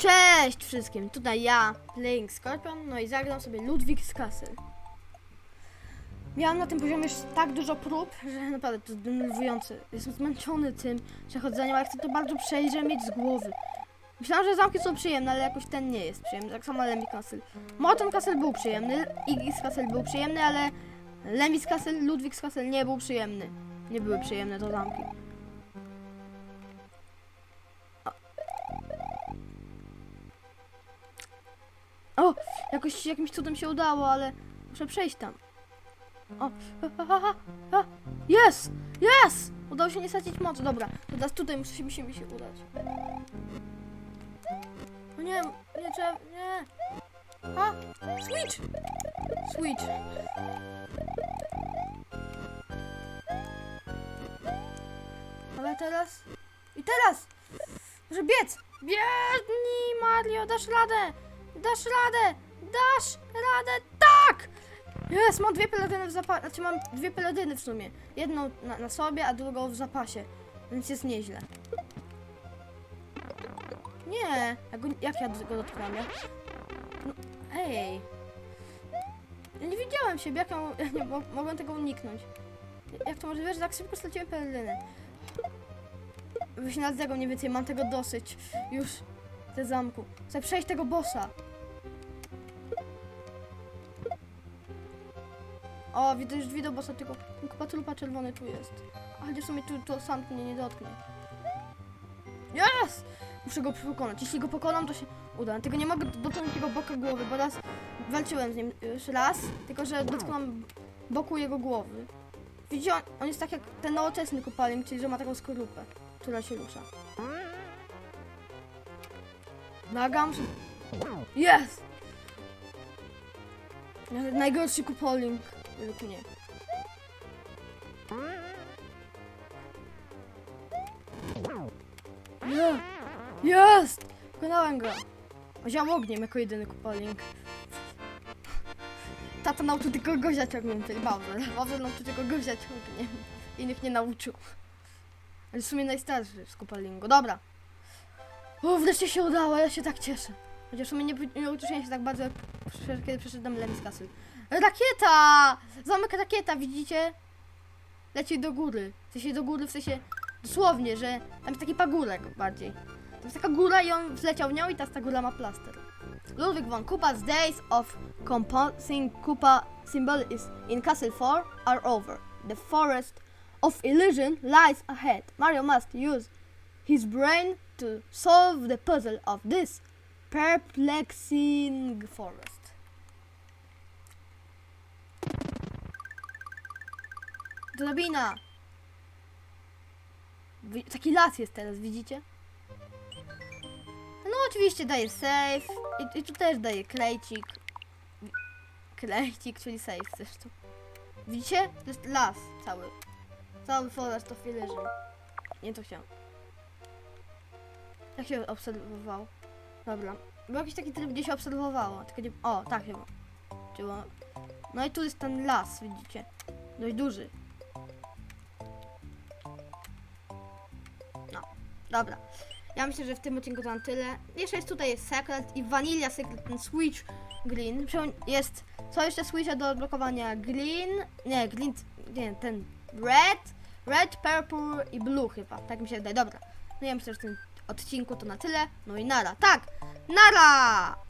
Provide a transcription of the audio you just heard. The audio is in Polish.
Cześć wszystkim, tutaj ja, Playing Scorpion, no i zagram sobie Ludwig z Castle. Miałam na tym poziomie już tak dużo prób, że naprawdę to jest denerwujące. Jestem zmęczony tym przechodzeniem, ale chcę to bardzo przejrzeć mieć z głowy. Myślałam, że zamki są przyjemne, ale jakoś ten nie jest przyjemny, tak samo Lemmy Castle. Morton Castle był przyjemny, Iggy z Castle był przyjemny, ale Lemmy z Castle, Ludwig z Castle nie był przyjemny. Nie były przyjemne to zamki. O, jakoś jakimś cudem się udało, ale muszę przejść tam. O. Jest! Jest! Udało się nie stracić mocy. Dobra, teraz tutaj musi mi się, mi się udać. O nie, nie trzeba, nie. A, switch! Switch. Ale teraz... I teraz! Muszę biec! Biegnij, Mario, dasz radę! Dasz radę! Dasz radę! Tak! Jest, mam dwie peledyny w zapasie. Znaczy mam dwie peledyny w sumie. Jedną na, na sobie, a drugą w zapasie. Więc jest nieźle. Nie, jak, jak ja go dotknąłem? Ja... No, ej. Nie widziałem siebie, jak ja, nie mo- mogłem tego uniknąć. Jak to możliwe, że tak szybko straciłem peledyny? Właśnie dlatego mniej więcej mam tego dosyć. Już. Te zamku. Chcę przejść tego bossa. O, widzę już drzwi do bossa, tylko tylko patrupa czerwony tu jest. Ale w sumie tu to sam mnie nie dotknie. Yes! Muszę go pokonać. Jeśli go pokonam, to się uda. Tylko nie mogę dotknąć jego boka głowy, bo raz walczyłem z nim już raz, tylko że dotknąłem boku jego głowy. Widzicie, on, on jest tak jak ten nowoczesny kopalnik, czyli że ma taką skorupę, która się rusza. Nagam się. Jest! Najgorszy kupolink według mnie. Nie! Jest! Pokonałem go! Oział ogniem jako jedyny kupolink. Tata nauczył tylko go wziąć ogniem, czyli Bowser. Bowser nauczył tylko go wziąć ogniem. Innych nie nauczył. Ale w sumie najstarszy z kupolingu. Dobra. O, wreszcie się udało, ja się tak cieszę. Chociaż w sumie nie, nie uczyłem się tak bardzo, jak kiedy przeszedłem Lemmy Castle. Rakieta! Zamek rakieta, widzicie? Leci do góry. W sensie do góry, w sensie dosłownie, że tam jest taki pagórek bardziej. To jest taka góra i on wleciał w nią i teraz ta góra ma plaster. Ludwig von Kupa's days of composing Kupa symbol is in Castle 4 are over. The forest of illusion lies ahead. Mario must use his brain to solve the puzzle of this perplexing forest. Drabina! Taki las jest teraz, widzicie? No oczywiście daje save i, i tu też daje klejcik. Klejcik, czyli save zresztą. Widzicie? To jest las cały. Cały forest of illusion. Nie to chciałem. Jak się obserwował? Dobra. Był jakiś taki tryb, gdzie się obserwowało. Tylko nie... O, tak chyba. Było. No i tu jest ten las, widzicie? Dość duży. Dobra. Ja myślę, że w tym odcinku to na tyle. Jeszcze jest tutaj Secret i Vanilla Secret, ten Switch Green. Jest, co jeszcze Switcha do odblokowania? Green, nie, Green, nie, ten Red, Red, Purple i Blue chyba, tak mi się wydaje. Dobra, no ja myślę, że w tym odcinku to na tyle. No i nara, tak, nara!